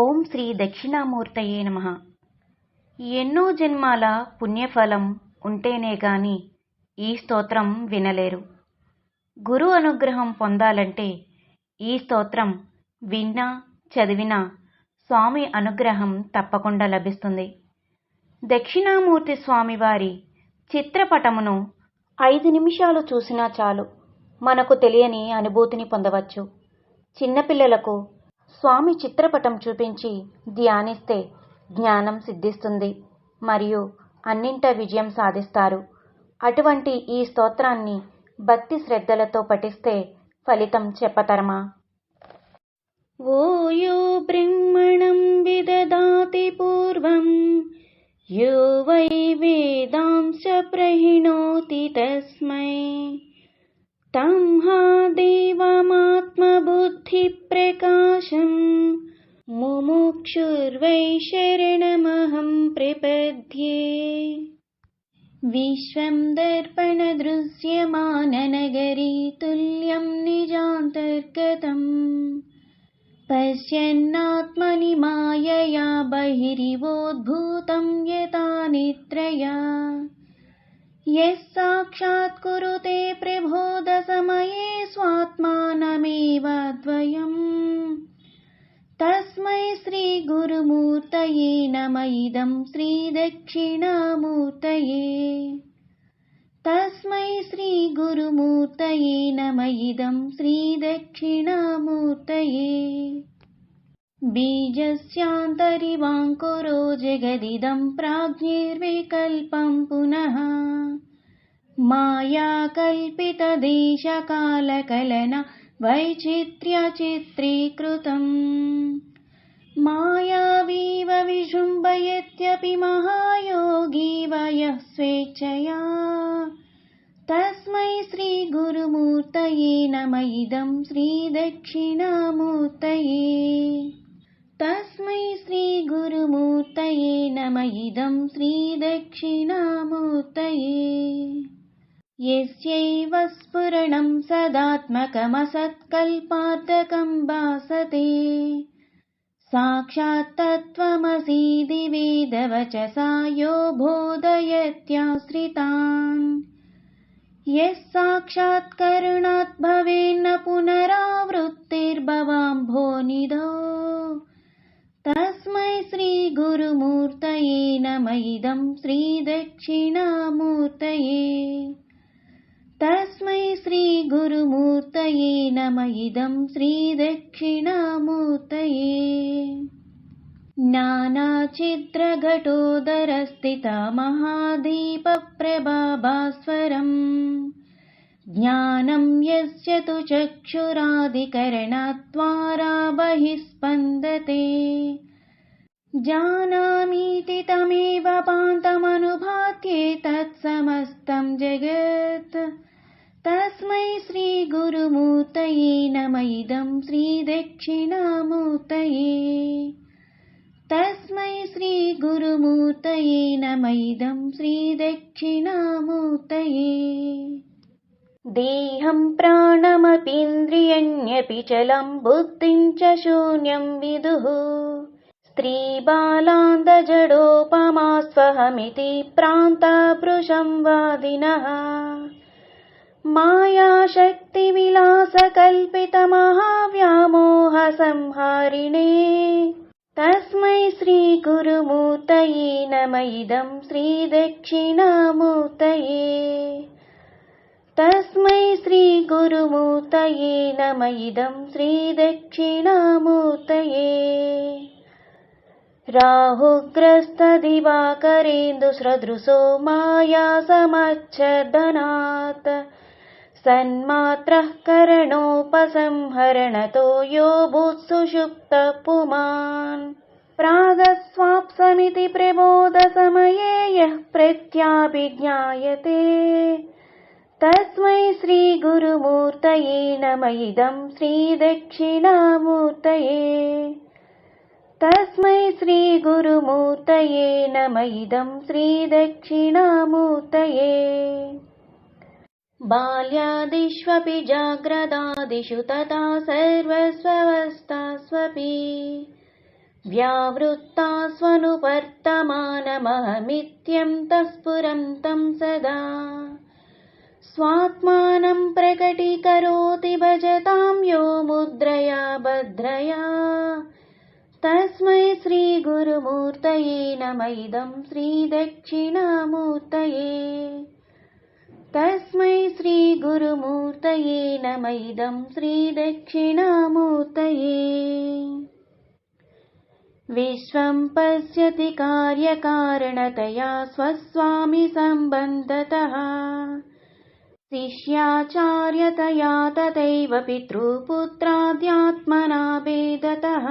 ఓం శ్రీ దక్షిణామూర్తయే నమ. ఎన్నో జన్మాల పుణ్యఫలం ఉంటేనే గాని ఈ స్తోత్రం వినలేరు. గురు అనుగ్రహం పొందాలంటే ఈ స్తోత్రం విన్నా చదివినా స్వామి అనుగ్రహం తప్పకుండా లభిస్తుంది. దక్షిణామూర్తి స్వామివారి చిత్రపటమును ఐదు నిమిషాలు చూసినా చాలు. మనకు తెలియని అనుభూతిని పొందవచ్చు. చిన్నపిల్లలకు స్వామి చిత్రపటం చూపించి ధ్యానిస్తే జ్ఞానం సిద్ధిస్తుంది. మరియు అన్నింట విజయం సాధిస్తారు. అటువంటి ఈ స్తోత్రాన్ని భక్తి శ్రద్ధలతో పఠిస్తే ఫలితం చెప్పతరమా? ఓయో బ్రహ్మణం విదదాతి పూర్వం యో వై వేదాంశ ప్రహిణోతి తస్మై. తం मुमुक्षुर्वै शरणमहं प्रपद्ये। विश्वं दर्पणदृश्यमाननगरी तुल्यं निजान्तर्गतम्। पश्यन्नात्मनि मायया बहिरिवोद्भूतं यथा निद्रया यः साक्षात् कुरुते इदं श्रीदक्षिणामूर्तये। तस्मै श्रीगुरुमूर्तये नम इदं श्रीदक्षिणामूर्तये। बीजस्यान्तरिवाङ्कुरो जगदिदं प्राज्ञैर्विकल्पं पुनः। मायाकल्पितदेशकालकलना वैचित्र्यचित्रीकृतम् मायावीव विजृम्भयत्यपि महायोगी वयः स्वेच्छया। तस्मै श्रीगुरुमूर्तये नम इदं श्रीदक्षिणामूर्तये। तस्मै श्रीगुरुमूर्तये नम इदं श्रीदक्षिणामूर्तये। यस्यैव स्फुरणं सदात्मकमसत्कल्पार्थकं भासते साक्षात् तत्त्वमसीदि वेदवचसा यो बोधयत्याश्रितान्। यः साक्षात् करुणात् भवेन्न पुनरावृत्तिर्भवाम्भोनिधौ तस्मै श्रीगुरुमूर्तये नम। इदं श्रीदक्षिणामूर्तये तस्मै श्रीगुरुमूर्तये नम। इदं श्रीदक्षिणामूर्तये। नानाचित्रघटोदरस्थितमहादीपप्रभाभास्वरम् ज्ञानं यस्य तु चक्षुरादिकरणद्वारा बहिः स्पन्दते जानामीति तमेव पान्तमनुभात्ये तत्समस्तं जगत् तस्मै श्रीगुरुमूर्तये नम इदं श्रीदक्षिणामूर्तये। तस्मै श्रीगुरुमूर्तये नम इदं श्रीदक्षिणामूर्तये। देहं प्राणमपीन्द्रियण्यपि चलं बुद्धिं च शून्यं विदुः। स्त्रीबालान्दजडोपमा स्वहमिति प्रान्ताभृशं वादिनः मायाशक्तिविलासकल्पितमहाव्यामोहसंहारिणे। तस्मै श्रीगुरुमूर्तये नम। इदं श्रीदक्षिणामूर्तये। तस्मै श्रीगुरुमूर्तये नम। इदं श्रीदक्षिणामूर्तये। राहुग्रस्तदिवाकरेन्दुसदृशो मायासमच्छदनात् सन्मात्रः करणोपसंहरणतो यो भूत्सुषुप्तः पुमान्। प्रागस्वाप्समिति प्रबोधसमये यः प्रत्याभिज्ञायते। तस्मै श्रीगुरुमूर्तये नम इदं श्रीदक्षिणामूर्तये। तस्मै श्रीगुरुमूर्तये नम इदं श्रीदक्षिणामूर्तये बाल्यादिष्वपि जाग्रदादिषु तथा सर्वस्वस्थास्वपि व्यावृत्ता स्वनुवर्तमानमहमित्यन्तःस्फुरं तं सदा स्वात्मानं प्रकटीकरोति भजतां यो मुद्रया भद्रया तस्मै श्रीगुरुमूर्तये नम इदं श्रीदक्षिणामूर्तये तस्मै श्रीगुरुमूर्तये नम इदं श्रीदक्षिणामूर्तये। विश्वं पश्यति कार्यकारणतया स्वस्वामि सम्बन्धतः शिष्याचार्यतया तथैव पितृपुत्राद्यात्मना वेदतः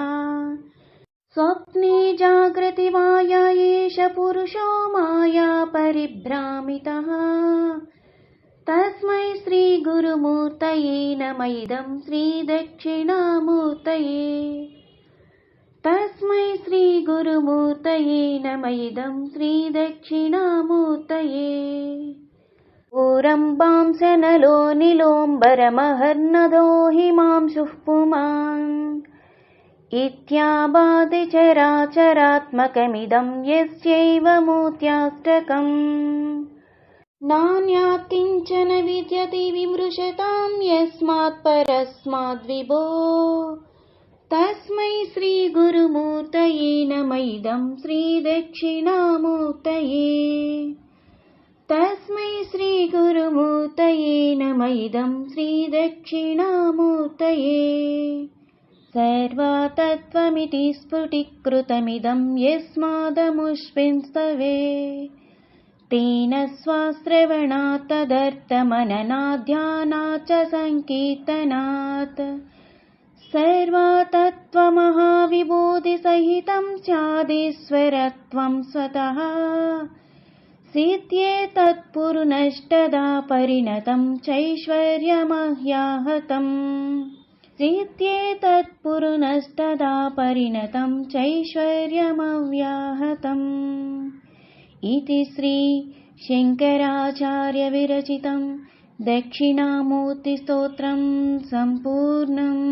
स्वप्ने जागृति माया एष पुरुषो माया परिभ्रामितः तस्मै श्रीगुरुमूर्तये श्रीगुरुमूर्तये नम इदं श्रीदक्षिणामूर्तये। ऊरम्बांसनलो निलोम्बरमहर्नदो हिमांशुः पुमान्। इत्याबाधि चराचरात्मकमिदं यस्यैव मूर्त्याष्टकम् नान्यात् किञ्चन विद्यते विमृशतां यस्मात् परस्माद्विभो तस्मै श्रीगुरुमूर्तये तस्मै श्रीगुरुमूर्तये इदं श्रीदक्षिणामूर्तये। सर्वा तत्त्वमिति स्फुटीकृतमिदं यस्मादमुष्मिंस्तवे तेन स्वाश्रवणात् तदर्थमननाध्यानात् च सङ्कीर्तनात्। सर्वा तत्त्वमहाविभूतिसहितं स्यादीश्वरत्वं स्वतः। सिद्ध्ये तत्पुरुनष्टदा परिणतं चैश्वर्यमह्याहतम् सिद्ध्ये तत्पुरुनष्टदा परिणतं चैश्वर्यमव्याहतम् इति श्रीशङ्कराचार्यविरचितं दक्षिणामूर्तिस्तोत्रं सम्पूर्णम्